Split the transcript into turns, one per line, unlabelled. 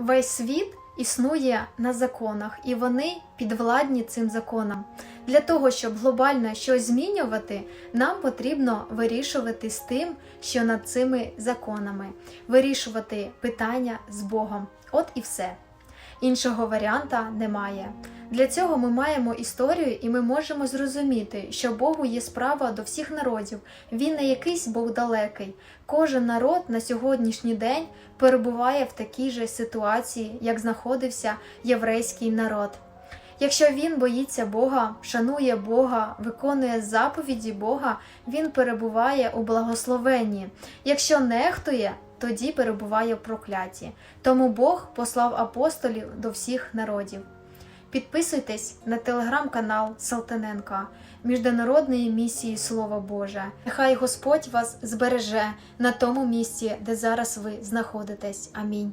Весь світ існує на законах, і вони підвладні цим законам. Для того, щоб глобально щось змінювати, нам потрібно вирішувати з тим, що над цими законами, вирішувати питання з Богом. От і все. Іншого варіанта немає. Для цього ми маємо історію, і ми можемо зрозуміти, що Богу є справа до всіх народів. Він не якийсь Бог далекий. Кожен народ на сьогоднішній день перебуває в такій же ситуації, як знаходився єврейський народ. Якщо він боїться Бога, шанує Бога, виконує заповіді Бога, він перебуває у благословенні. Якщо нехтує, тоді перебуває в прокляті. Тому Бог послав апостолів до всіх народів. Підписуйтесь на телеграм-канал Салтаненка Міжнародної місії Слова Боже. Нехай Господь вас збереже на тому місці, де зараз ви знаходитесь. Амінь.